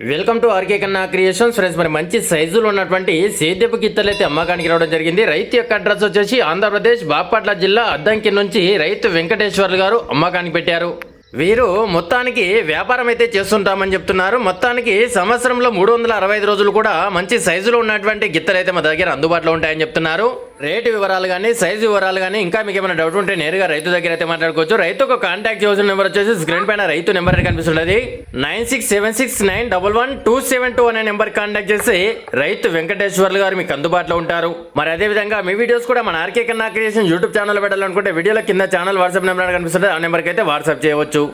Welcome to RK Kanna creations. Friends మరి మంచి సైజులో ఉన్నటువంటి సేద్యపు గిత్తలు అయితే అమ్మకానికి రావడం జరిగింది. రైతు యొక్క అడ్రస్ వచ్చేసి ఆంధ్రప్రదేశ్ బాపట్ల జిల్లా అద్దంకి నుంచి రైతు వెంకటేశ్వర్లు గారు అమ్మకానికి పెట్టారు. వీరు మొత్తానికి వ్యాపారం అయితే చేస్తుంటామని చెప్తున్నారు. మొత్తానికి సంవత్సరంలో మూడు వందల అరవై ఐదు రోజులు కూడా మంచి సైజులో ఉన్నటువంటి గిత్తలు అయితే మా దగ్గర అందుబాటులో ఉంటాయని చెప్తున్నారు. రేటు వివరాలు కానీ సైజు వివరాలు కానీ ఇంకా మీకు ఏమైనా డౌట్ ఉంటే నేరుగా రైతు దగ్గర అయితే మాట్లాడుకోవచ్చు. రైతుకు కాంటాక్ట్ చేసిన నెంబర్ వచ్చేసి స్క్రీన్ పైన రైతు నెంబర్ కనిపిస్తున్నది. Nine six seven six nine double one two seven two అనే నెంబర్ కాంటాక్ట్ చేసి రైతు వెంకటేశ్వర్లు గారు మీకు అందుబాటులో ఉంటారు. మరి అదే విధంగా మీ వీడియోస్ కూడా మన ఆర్కే కన్నా క్రియేషన్ యూట్యూబ్ ఛానల్ పెట్టాలనుకుంటే వీడియోలో కింద ఛానల్ వాట్సాప్ నెంబర్ కనిపిస్తుంది. ఆ నెంబర్కి అయితే వాట్సాప్ చేయవచ్చు.